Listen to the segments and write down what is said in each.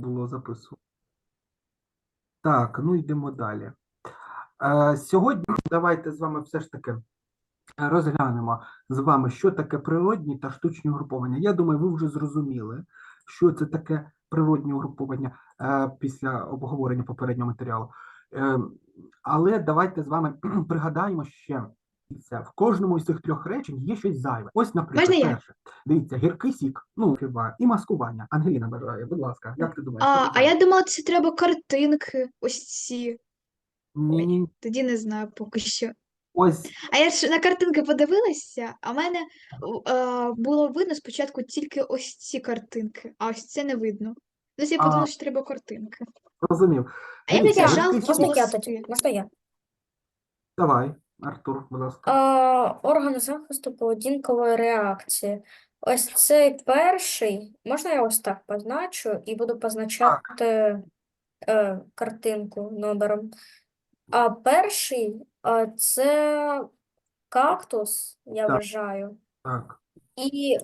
було записувати. Так, ну йдемо далі. Е, сьогодні давайте з вами все ж таки розглянемо з вами, що таке природні та штучні угруповання. Я думаю, ви вже зрозуміли, що це таке природні угруповання е, після обговорення попереднього матеріалу. Е, але давайте з вами пригадаємо ще. Дивіться, В кожному із цих трьох речень є щось зайве. Ось, наприклад, Можна я? перше. Дивіться, гіркий сік, ну, хіба, і маскування. Ангеліна бажає, будь ласка, як ти думаєш? А, а я думала, це треба картинки, ось ці. Ні, ні, Тоді не знаю поки що. ось А я ж на картинки подивилася, а в мене е, було видно спочатку тільки ось ці картинки, а ось це не видно. Тобто я А. подумала, що треба картинки. розумів. А я Дивіться, таке гіркий сік- тоді? Я? Давай, Артур, будь ласка. А, органи захисту поведінкової реакції. Ось цей перший, можна я ось так позначу і буду позначати е, картинку номером. А перший а, це кактус, я Так. вважаю. Так. І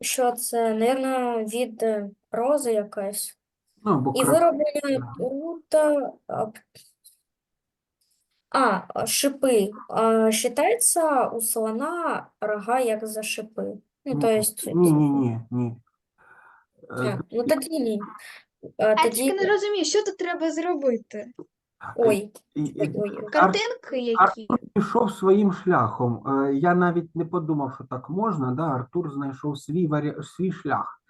що це, мабуть, від е, рози якась. Ну, І кра- вироблення тут. а, А, а, шипи. А, Считається у слона рога як за шипи. Ну, то Ні, есть, Ні, ні, ні, ні. а, Е, ну тоді ні. А, Я тоді, тільки не розумію, що тут треба зробити. ой, і- і- ой, ой, ой. Картинки які? Артур пішов своїм шляхом. Е, Я навіть не подумав, що так можна. Да? Артур знайшов свій, варі... свій шлях.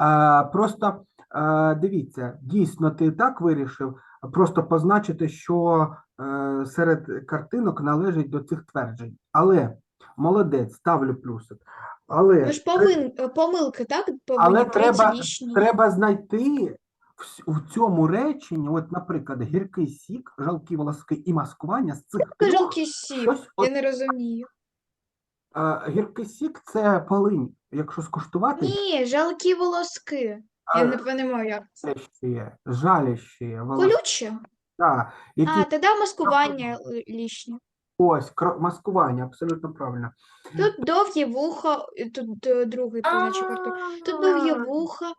Е, Просто е, дивіться, дійсно, ти так вирішив просто позначити, що е, серед картинок належить до цих тверджень. Але молодець, ставлю плюсик. Але Ну ж повин... е, помилки, так? Повинні Але треба-. Треба знайти в, в цьому реченні, от, наприклад, гіркий сік, жалкі волоски і маскування з цих трьох жалкий сік. щось Я от, не розумію. е, гіркий сік це полинь. Якщо скуштувати, Ні, жалкі волоски. Я не розумію, як це. жалящі, жалящі волоски, Колючі? да, які А, тоді маскування л- лічні. ось кро- маскування, абсолютно правильно. Тут довгі вуха, і тут е, другий позначок Артур. Тут довгі вуха,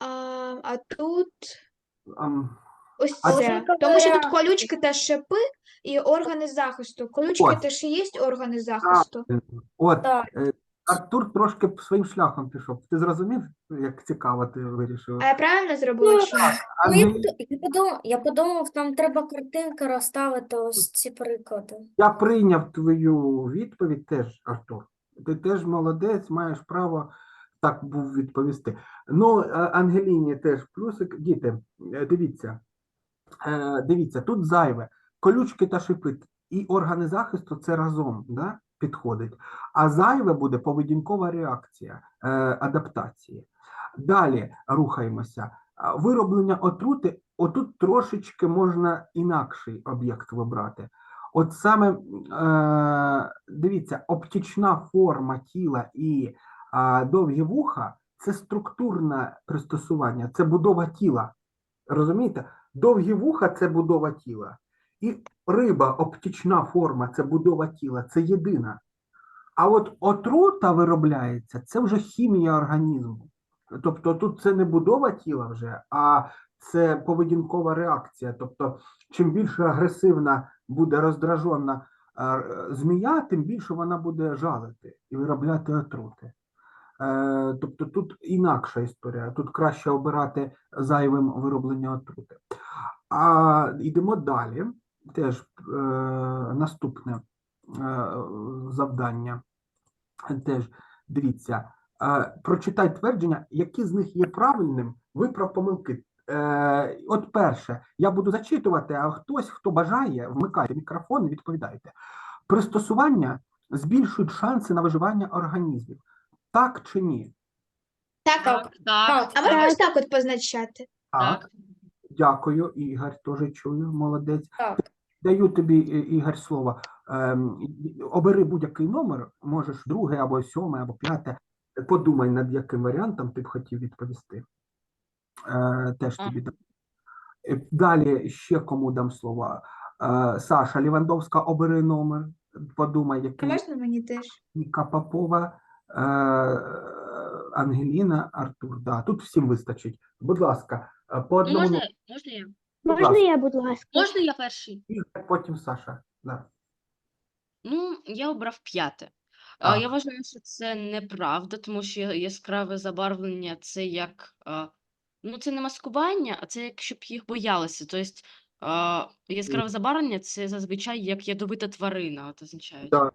а, а тут Ам, ось А це. це Тому що тут колючки та шипи і органи захисту. Колючки Ось. теж є органи захисту. От Так. е, Артур трошки своїм шляхом пішов. Ти зрозумів, як цікаво ти вирішив? А я правильно зробила чи ні? Ну, я, подумав, я подумав, нам треба картинки розставити ось ці приклади. Я прийняв твою відповідь теж, Артур. Ти теж молодець, маєш право так був відповісти. Ну, е, Ангеліні теж плюсик. Діти, е, дивіться, Е, дивіться, тут зайве. Колючки та шипи і органи захисту це разом да, підходить. А зайве буде поведінкова реакція е, адаптації. Далі рухаємося. Вироблення отрути, отут трошечки можна інакший об'єкт вибрати. От саме е, дивіться, оптична форма тіла і довгі вуха це структурне пристосування, це будова тіла. Розумієте? Довгі вуха це будова тіла. І риба, оптична форма це будова тіла, це єдина. А от отрута виробляється, це вже хімія організму. Тобто тут це не будова тіла вже, а це поведінкова реакція. Тобто, чим більше агресивна буде роздражена е, змія, тим більше вона буде жалити і виробляти отрути. Е, Тобто тут інакша історія. Тут краще обирати зайвим вироблення отрути. А йдемо далі. Теж е, наступне е, завдання. Теж дивіться, е, прочитай твердження, які з них є правильним, виправ помилки. Е, от перше, я буду зачитувати, а хтось, хто бажає, вмикайте мікрофон і відповідайте. Пристосування збільшують шанси на виживання організмів. Так чи ні? Так, Так. Так, а можна ось так от позначати? так. Дякую, Ігор, теж чую, молодець. Так. Даю тобі, е, Ігор, слово. Ем, обери будь-який номер, можеш другий або сьомий, або п'яте. Подумай, над яким варіантом ти б хотів відповісти. Е, теж тобі дам. Е, Далі ще кому дам слово. Е, Саша Лівандовська, обери номер. Подумай, який можна мені теж? Ніка Попова, е, Ангеліна, Артур. Да, тут всім вистачить. Будь ласка, По одному Можна, можна я? Можна ласка. я, будь ласка? Можна я перший? Ігор, потім Саша. Да. Ну, я обрав п'яте. А. А, я вважаю, що це неправда, тому що яскраве забарвлення це як. Ну, це не маскування, а це як щоб їх боялися. Тобто, яскраве забарвлення це зазвичай як ядовита тварина, от означає. Да.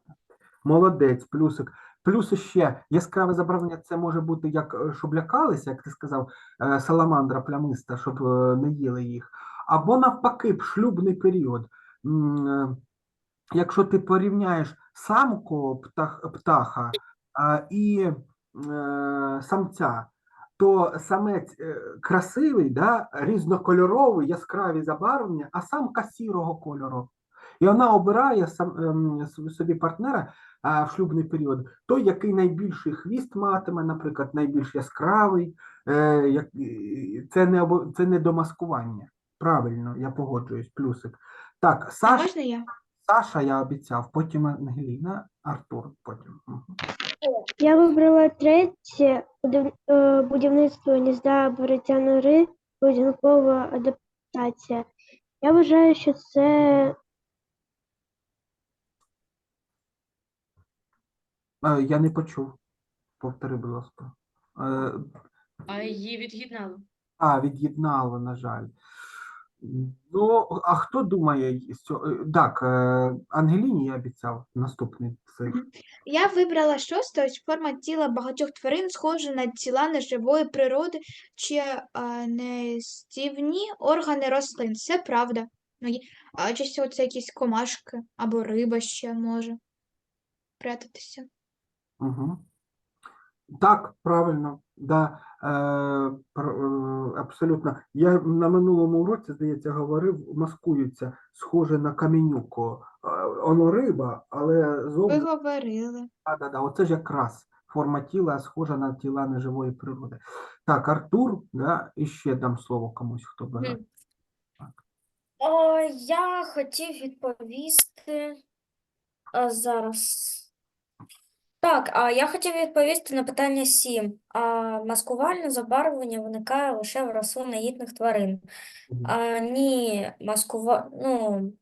Молодець, плюсик. Плюс ще яскраве забарвлення це може бути як е, щоб лякалися, як ти сказав, е, саламандра плямиста, щоб е, не їли їх. Або навпаки, шлюбний період. Якщо ти порівняєш самку птах, птаха і самця, то самець красивий, да, різнокольоровий, яскраві забарвлення, а самка сірого кольору. І вона обирає сам, ем, собі партнера в шлюбний період, той, який найбільший хвіст матиме, наприклад, найбільш яскравий. Е, це, не обо- це не до маскування. Правильно, я погоджуюсь, плюсик. Так, Саш, можна я? Саша я обіцяв, потім Ангеліна, Артур потім. Я вибрала третє е, будівництво гнізда Бориття нори, поведінкова адаптація. Я вважаю, що це я не почув. Повтори, будь ласка. Е, А її від'єднали. а, від'єднало, на жаль. Ну, а хто думає? Е, Так, е, Ангеліні я обіцяв наступний. Мгм. Я вибрала шосте, ось форма тіла багатьох тварин схожа на тіла неживої природи чи нестівні органи рослин. Це правда. Ну, а часто це якісь комашки або риба ще може прятатися. Угу. Так, правильно, да, е, е, абсолютно. Я на минулому уроці, здається, говорив, маскуються, схоже на каменюку. Е, Воно риба, але Ви говорили. да, да, да, оце ж якраз форма тіла схожа на тіла неживої природи. Так, Артур, да, і ще дам слово комусь, хто бере. Я хотів відповісти а, зараз. Так, а я хотів відповісти на питання 7. А маскувальне забарвлення виникає лише в рослинноїдних тварин. А, ні, маскува... ну,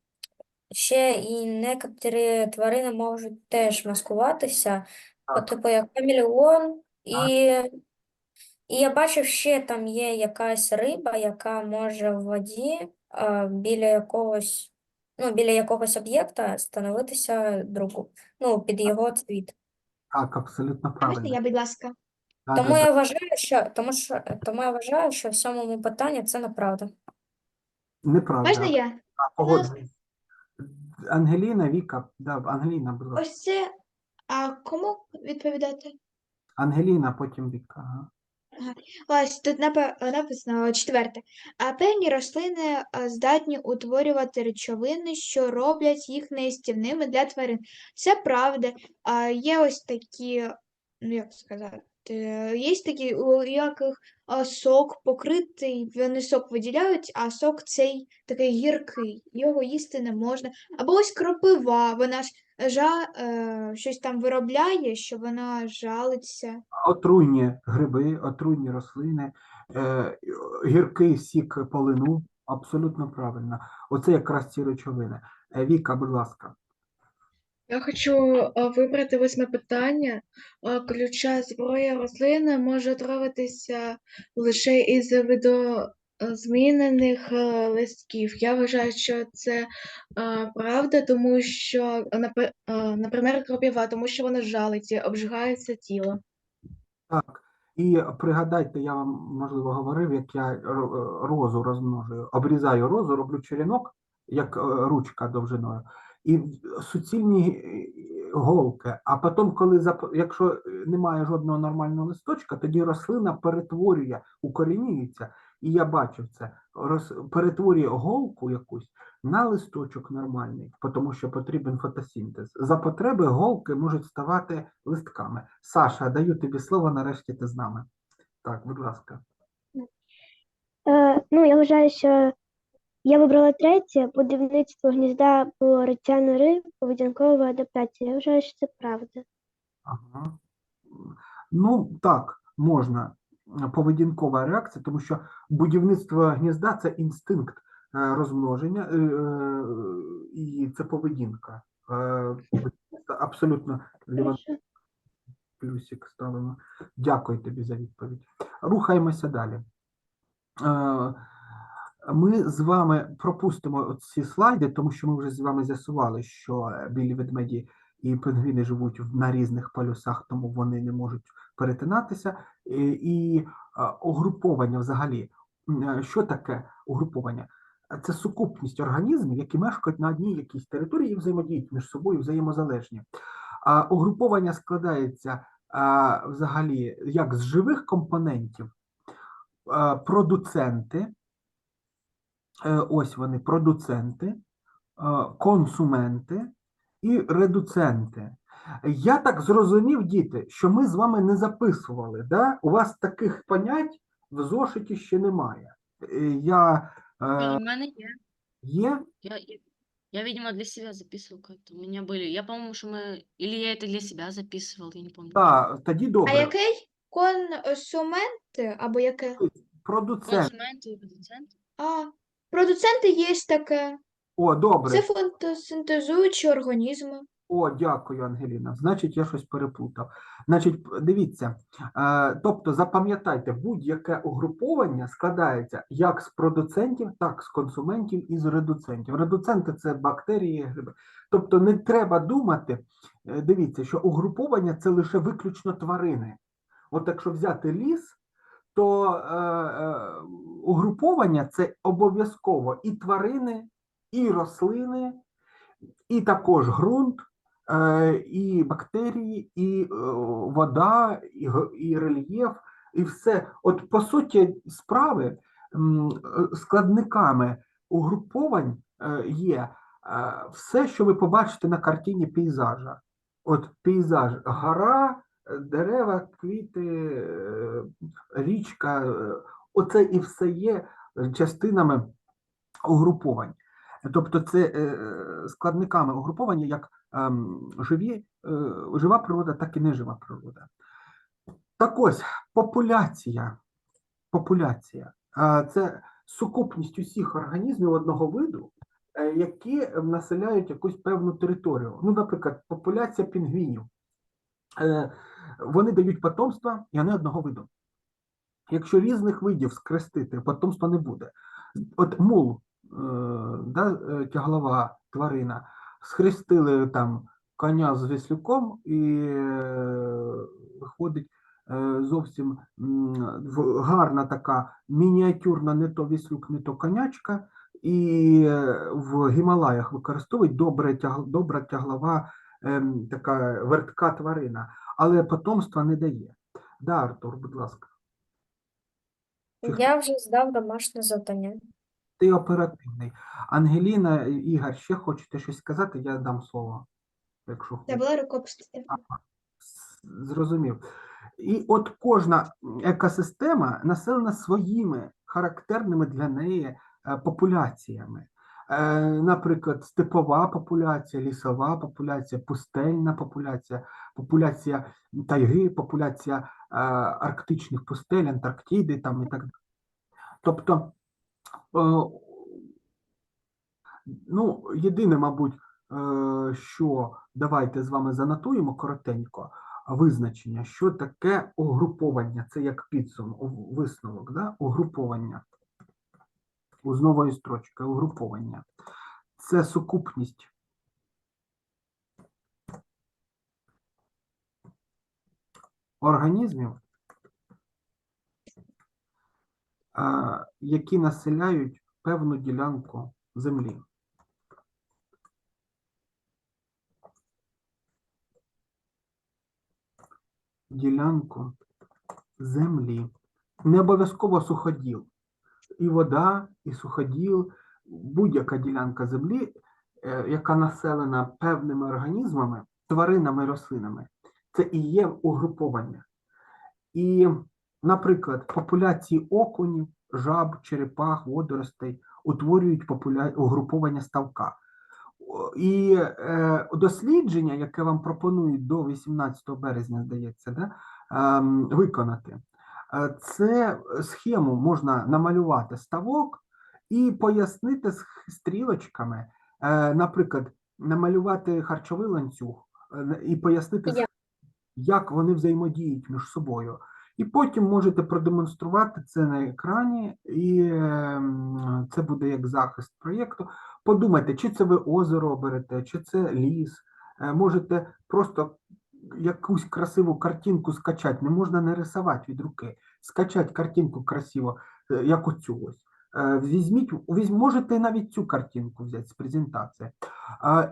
ще і некоторі тварини можуть теж маскуватися, Так. типу як хамелеон, і, і я бачив, ще там є якась риба, яка може в воді а, біля якогось, ну, біля якогось об'єкта становитися другу, ну, під його цвіт. Так, абсолютно правильно. я, будь ласка? Да, Тому да, да. я вважаю, що, тому що, тому я вважаю, що в сьомому питанні це неправда. Неправда. Можна я? Погоджуюсь. Ангеліна, Віка, да, Ангеліна, будь ласка. Ось це. А кому відповідати? Ангеліна, потім Віка. Ага. Ось тут написано четверте. А певні рослини здатні утворювати речовини, що роблять їх неїстівними для тварин. Це правда. Є ось такі, ну як сказати, є такі, у яких сок покритий, вони сок виділяють, а сок цей такий гіркий, його їсти не можна. Або ось кропива, вона ж жа, е, щось там виробляє, що вона жалиться. Отруйні гриби, отруйні рослини, е, гіркий сік полину, абсолютно правильно. Оце якраз ці речовини. Е, Віка, будь ласка. Я хочу е, вибрати восьме питання. Е, Ключа зброя рослини може отравитися лише із видозмінених е, листків. Я вважаю, що це правда, тому що, напри- наприклад, кропіва, тому що вона жалить, обжигається тіло. Так. І пригадайте, я вам, можливо, говорив, як я ро- розу розмножую. Обрізаю розу, роблю черенок, як ручка довжиною, і суцільні е, голки. А потім, коли зап- якщо е, немає жодного нормального листочка, тоді рослина перетворює, укорінюється. І я бачив це, роз- перетворює голку якусь на листочок нормальний, тому що потрібен фотосинтез. За потреби голки можуть ставати листками. Саша, даю тобі слово, нарешті ти з нами. Так, будь ласка. Е, ну, я вважаю, що я вибрала третє будівництво гнізда Бориття нори, поведінкова адаптація. Я вважаю, що це правда. Ага. Ну, так, можна. поведінкова реакція, тому що будівництво гнізда це інстинкт е, розмноження, е, е, і це поведінка. Е, Абсолютно плюсик ставимо. Дякую тобі за відповідь. Рухаємося далі. Ми з вами пропустимо ці слайди, тому що ми вже з вами з'ясували, що е, білі ведмеді і пингвіни живуть на різних полюсах, тому вони не можуть перетинатися. Е, І е, угруповання взагалі. Що таке угруповання? Це сукупність організмів, які мешкають на одній якійсь території і взаємодіють між собою взаємозалежні. А угруповання складається а, взагалі як з живих компонентів, а, продуценти, ось вони, продуценти, а, консументи і редуценти. Я так зрозумів, діти, що ми з вами не записували. Да? У вас таких понять в зошиті ще немає. Е, Я, е, У мене є. є? Я, я, я, видимо, для себя записывал как-то. У меня были. Я, по-моему, что мы... Или я это для себя записывал, я не помню. Так, тоді добре. А який консумент або яке? Продуцент. Консументы и продуценты. А, продуценти є таке. О, добре. Це фотосинтезуючі організми. О, дякую, Ангеліна. Значить, я щось переплутав. Значить, дивіться, е, тобто запам'ятайте, будь-яке угруповання складається як з продуцентів, так з консументів і з редуцентів. Редуценти це бактерії, гриби. Тобто не треба думати, е, дивіться, що угруповання це лише виключно тварини. От якщо взяти ліс, то е, е, угруповання це обов'язково і тварини, і рослини, і також ґрунт, е, і бактерії, і е, вода, і, і рельєф, і все. От по суті справи складниками угруповань е, є е, все, що ви побачите на картині пейзажа. От пейзаж, гора, е, дерева, квіти, річка, е, оце і все є частинами угруповань. Тобто це е, складниками угруповання як ем, живі, е, жива природа, так і нежива природа. Так ось, популяція. Популяція це сукупність усіх організмів одного виду, е, які населяють якусь певну територію. Ну, наприклад, популяція пінгвінів. Е, Вони дають потомство, і вони одного виду. Якщо різних видів скрестити, потомства не буде. От мул, е, да, е, тяглова тварина, схрестили там коня з віслюком, і е, виходить зовсім гарна така мініатюрна не то віслюк, не то конячка, і в Гімалаях використовують добре, добра тяглова така вертка тварина, але потомства не дає. Да, Артур, будь ласка. Я вже здав домашнє завдання. Ти оперативний. Ангеліна, Ігор, ще хочете щось сказати? Я дам слово, якщо Це хочете. була рукописна. Зрозумів. І от кожна екосистема населена своїми характерними для неї е, популяціями. Е, Наприклад, степова популяція, лісова популяція, пустельна популяція, популяція тайги, популяція е, арктичних пустель, Антарктиди там і так далі. Тобто, е, ну, єдине, мабуть, що давайте з вами занотуємо коротенько визначення, що таке угруповання. Це як підсум, у- висновок, да? угруповання. З нової строчки, угруповання. Це сукупність організмів, які населяють певну ділянку землі. Ділянку землі. Не обов'язково суходіл. І вода, і суходіл, будь-яка ділянка землі, е, яка населена певними організмами, тваринами, рослинами, це і є угруповання. І, наприклад, популяції окунів, жаб, черепах, водоростей утворюють популя... угруповання ставка. І е, дослідження, яке вам пропонують до 18 березня, здається, да, ем, виконати, Е, Це схему можна намалювати ставок і пояснити з стрілочками, Е, наприклад, намалювати харчовий ланцюг е, і пояснити, як вони взаємодіють між собою. І потім можете продемонструвати це на екрані, і ем, це буде як захист проєкту. Подумайте, чи це ви озеро оберете, чи це ліс. Е, Можете просто якусь красиву картинку скачати. Не можна не рисувати від руки. Скачати картинку красиво, е, як оцю ось. Е, Візьміть, можете навіть цю картинку взяти з презентації.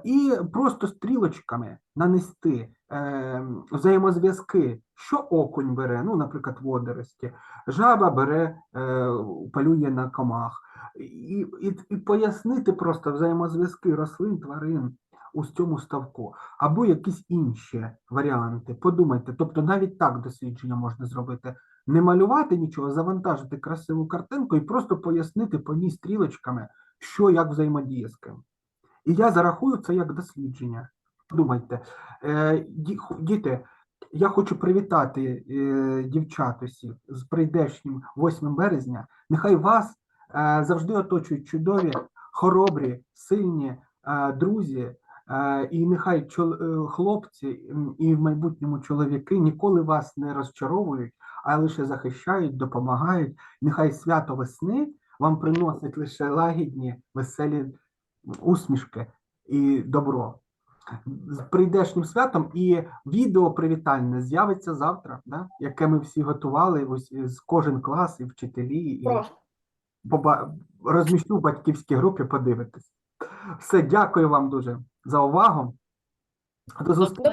І просто стрілочками нанести е, взаємозв'язки, що окунь бере, ну, наприклад, водорості, жаба бере, полює на комах, і, і, і пояснити просто взаємозв'язки рослин, тварин у цьому ставку, або якісь інші варіанти. Подумайте, тобто навіть так дослідження можна зробити. Не малювати нічого, завантажити красиву картинку і просто пояснити по ній стрілочками, що як взаємодіє з ким. І я зарахую це як дослідження. Подумайте, е, діти, я хочу привітати е, дівчат усіх з прийдешнім 8 березня. Нехай вас е, завжди оточують чудові, хоробрі, сильні друзі. Е, і нехай е, хлопці і в майбутньому чоловіки ніколи вас не розчаровують, а лише захищають, допомагають. Нехай свято весни вам приносить лише лагідні, веселі усмішки і добро. З прийдешнім святом і відео привітальне з'явиться завтра, да? яке ми всі готували, ось з кожен клас, і вчителі, і поба- розміщу в батьківській групі, подивитись. Все, дякую вам дуже за увагу. До зустрічі.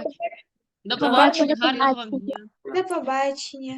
До побачення, гарного вам побачення. дня. До побачення.